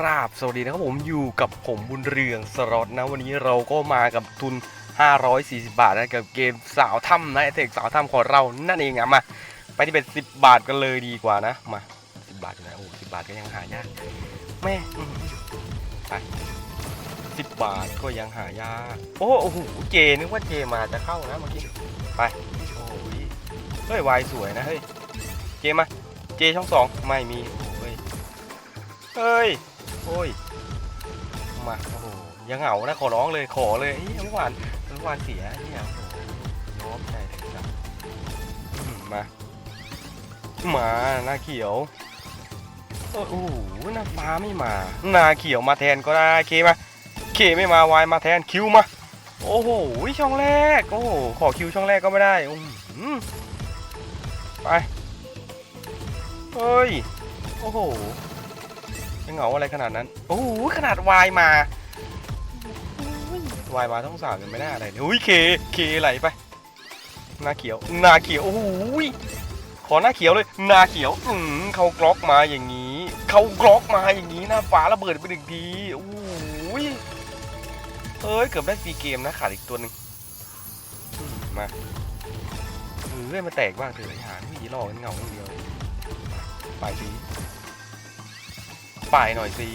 ราบสวัสดีนะครับผมอยู่กับผมบุญเรืองสล็อตนะวันนี้เราก็มากับทุน 540 บาทนะกับเกมสาวถ้ำนะเทคสาวถ้ำของเรานั่นเองอะมา ไปที่เป็น 10 บาทกันเลยดีกว่านะ มา 10 บาทอยู่ไหนโอ้10บาทก็ยังหายากแม่ไป10บาทก็ยังหายากโอ้โหเจนึกว่าเจมาจะเข้านะเมื่อกี้ไปโอ้ยเฮ้ยวายสวยนะเฮ้ยเจมาเจช่องสองไม่มีโอ้โหเฮ้ยเฮ้ย โอ้ย มาโอ้โหยังเหงานะขอร้องเลยขอเลยเฮ้ยเมื่อวานเมื่อวานเสียเฮ้ยโอ้โหย้อมใจเลยครับมา มาหน้าเขียวโอ้โหหน้าฟ้าไม่มาหน้าเขียวมาแทนก็ได้เคมาเคไม่มาวายมาแทนคิวมาโอ้โหช่องแรกโอ้โหขอคิวช่องแรกก็ไม่ได้อืมไปเฮ้ยโอ้โห จะเหงาอะไรขนาดนั้น โอ้โหขนาดวายมาวายมาต้องสามยังไม่ได้อะไรเลยอุ้ยเคเคไหลไปหน้าเขียวหน้าเขียวโอ้โหยขอหน้าเขียวเลยหน้าเขียวอืมเขากรอกมาอย่างนี้เขากรอกมาอย่างนี้หน้าฟ้าระเบิดไปหนึ่งทีโอ้โหยเอ้ยเกือบได้ฟรีเกมนะขาดอีกตัวหนึ่งมาเออให้มันแตกบ้างเถอะไอ้หาไม่ดีหลอกันเหงาอย่างเดียวไปที ป่ายหน่อยสิ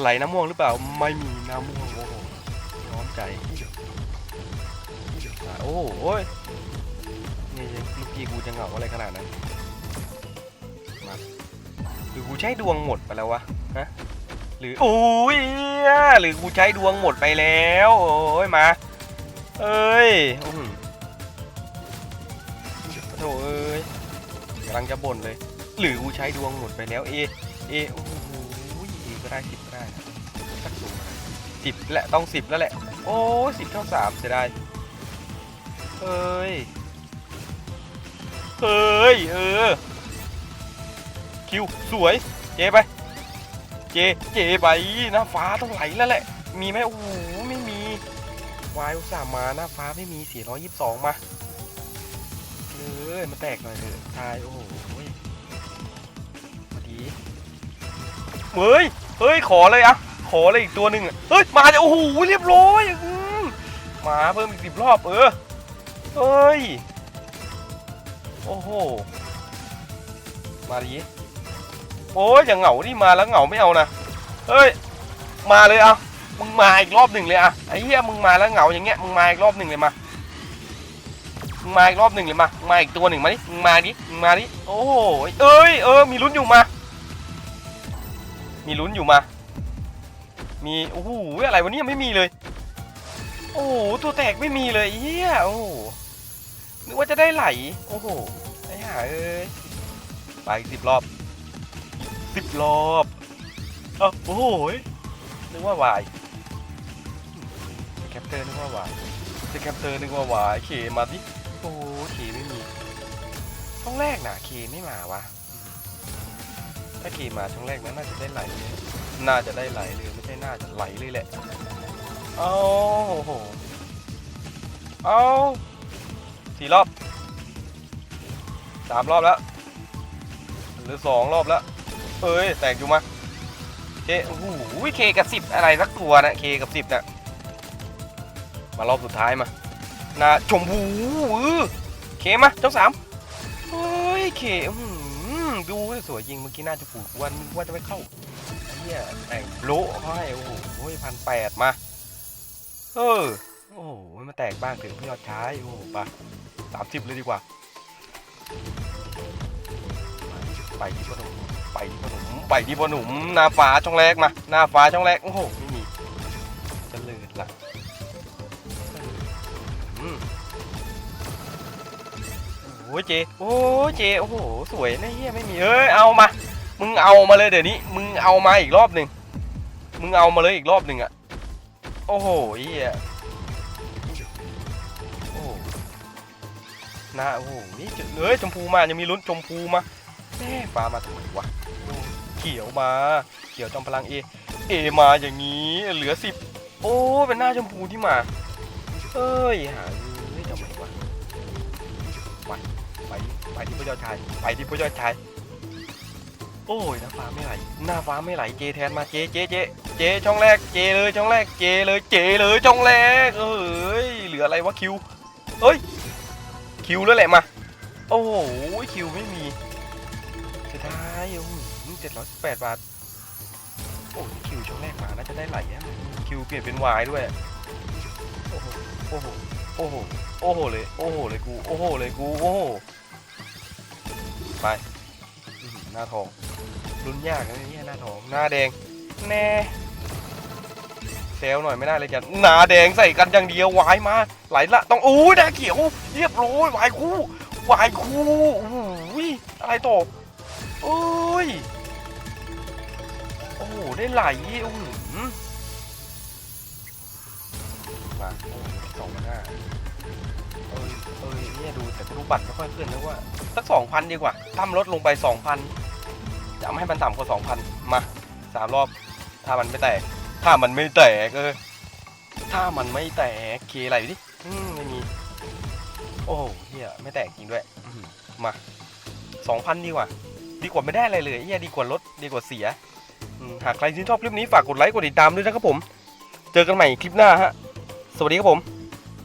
ไหลน้ำม่วงหรือเปล่า ไม่มีน้ำม่วงโอ้โหน้อมใจโอ้โหโอ้ยนี่เมื่อกี้กูจะเหงาอะไรขนาดนั้นมาหรือกูใช้ดวงหมดไปแล้ววะฮะหรืออุ้ยหรือกูใช้ดวงหมดไปแล้ว โอ้ยมาเอ้ยอื้อหือโถ่เอ้ยกำลังจะบ่นเลย หรือกูใช้ดวงหมดไปแล้วเอ เอโอ้โหเอก็ได้สิบก็ได้สักสูงสิบแหละต้องสิบแล้วแหละ โอ้สิบเท่าสามเสียดายเฮ้ย เฮ้ย เออ คิว สวย เจไป เจ เจไปหน้าฟ้าต้องไหลแล้วแหละ มีไหมโอ้โหไม่มี วายอุตส่าห์มาหน้าฟ้าไม่มี 422 มาเลยมาแตกหน่อยเถอะทาย โอ้โหพอดี เฮ้ย เฮ้ย ขอเลยอะขอเลยอีกตัวหนึ่งอะเฮ้ย มาจะโอ้โห เรียบร้อยอืมมาเพิ่มอีกสิบรอบเออ เฮ้ย โอ้โห มาดิโอ้ยอย่างเหงานี่มาแล้วเหงาไม่เอานะ เฮ้ย มาเลยเอามึงมาอีกรอบหนึ่งเลยอะไอ้เหี้ย มึงมาแล้วเหงาอย่างเงี้ย มึงมาอีกรอบหนึ่งเลยมามึงมาอีกรอบหนึ่งเลยมา มาอีกตัวหนึ่งมาดิ มึงมาดิ มึงมาดิ โอ้โหเอ้ย เออ มีลุ้นอยู่มา มีลุ้นอยู่มา มีโอ้โหอะไรวะเนี่ยไม่มีเลย โอ้โหตัวแตกไม่มีเลยเฮียโอ้โหนึกว่าจะได้ไหล โอ้โหไอ้ห่าเอ้ยไปสิบรอบสิบรอบเอ้าโอ้โหนึกว่าวายแคปเตอร์นึกว่าวายจะแคปเตอร์นึกว่าวายเคมาดิโอ้โหเคไม่มีช่องแรกนะเคไม่มาวะ ถ้าเคมาช่องแรกนั้นน่าจะได้ไหลเลยน่าจะได้ไหลเลยไม่ใช่น่าจะไหลเลยแหละเอาโอ้โหเอาสี่รอบสามรอบแล้ว หรือสองรอบแล้ว เอ้ย แตกอยู่มาเคโอ้โหเคกับสิบอะไรสักตัวนะเคกับสิบนะมารอบสุดท้ายมานาชมพูอื้อเคมาเจ้าสามเฮ้ยเคอื้อ ดูสวยจริงเมื่อกี้น่าจะผูกวันว่าจะไม่เข้าไอ้เหี้ยแต่งโละเขาให้โอ้โหพันแปดมา เออ โอ้โหมันแตกบ้างถึงพี่ยอดใช้โอ้โหปะสามสิบเลยดีกว่า ไปที่พ่อหนุ่มไปที่พ่อหนุ่มไปที่พ่อหนุ่มหน้าฟ้าช่องแรกมาหน้าฟ้าช่องแรกโอ้โหไม่มีจะเลิศละ อ้เจโอ้เจโอ้โหสวยนะเฮียไม่มีเอ้ยเอามา มึงเอามาเลยเดี๋ยวนี้ มึงเอามาอีกรอบหนึ่งมึงเอามาเลยอีกรอบหนึ่งอะโอ้โหเฮียโอ้น้าโอ้โหนี่จุดเอ้ยชมพูมายังมีลุ้นชมพูมาแม่ฟ้ามาทำไมวะเขียวมา เขียวจอมพลังเอเอมาอย่างนี้เหลือสิบโอ้เป็นหน้าชมพูที่มาเอ้ยหา ไปไปที่พระเจ้ชายไปที่พระเจ้ชายโอ้ยหน้าฟ้าไม่ไหลหน้าฟ้าไม่ไหลเจแทนมาเจเจเจเจช่องแรกเจเลยช่องแรกเจเลยเจเลยช่องแรกเอ้ยเหลืออะไรวะคิวเฮ้ยคิวแล้วแหละมาโอ้โหคิวไม่มีเสียดายโอ้โหเจ็ดร้อยสิบแปดบาทโอ้คิวช่องแรกมาน่าจะได้ไหลคิวเปลี่ยนเป็นวายด้วยโอ้โหโอ้โหโอ้โหโอ้โหเลยโอ้โหเลยกูโอ้โหเลยกูโอ้โห ไปอื้อหือหน้าทองลุ้นยากนะเนี่ยหน้าทองหน้าแดงแน่เซลหน่อยไม่ได้เลยกันหน้าแดงใส่กันอย่างเดียววายมาไหลละต้องอู้ยหน้าเขียวเรียบร้อยวายคู่วายคู่โอ้ยอะไรต่อโอ้ยโอ้โหได้ไหลอื้อหือมาโอ้ยสองพันห้า เอ้ยเอ้ยเนี่ยดูแต่ดูบัตรไม่ค่อยขึ้นนะว่าสักสองพันดีกว่าตั้มลดลงไปสองพันจะไม่ให้มันต่ำกว่าสองพันมาสามรอบ ถ้ามันไม่แตก ถ้ามันไม่แตกเออถ้ามันไม่แตกเคอะไรดิอืมไม่มี โอ้เฮียไม่แตกจริงด้วยอืมาสองพันดีกว่า ดีกว่าไม่ได้อะไรเลยเฮียดีกว่าลดดีกว่าเสียหากใครที่นชอบคลิปนี้ฝากกดไลค์กดติดตามด้วยนะครับผม เจอกันใหม่คลิปหน้าฮะ สวัสดีครับผม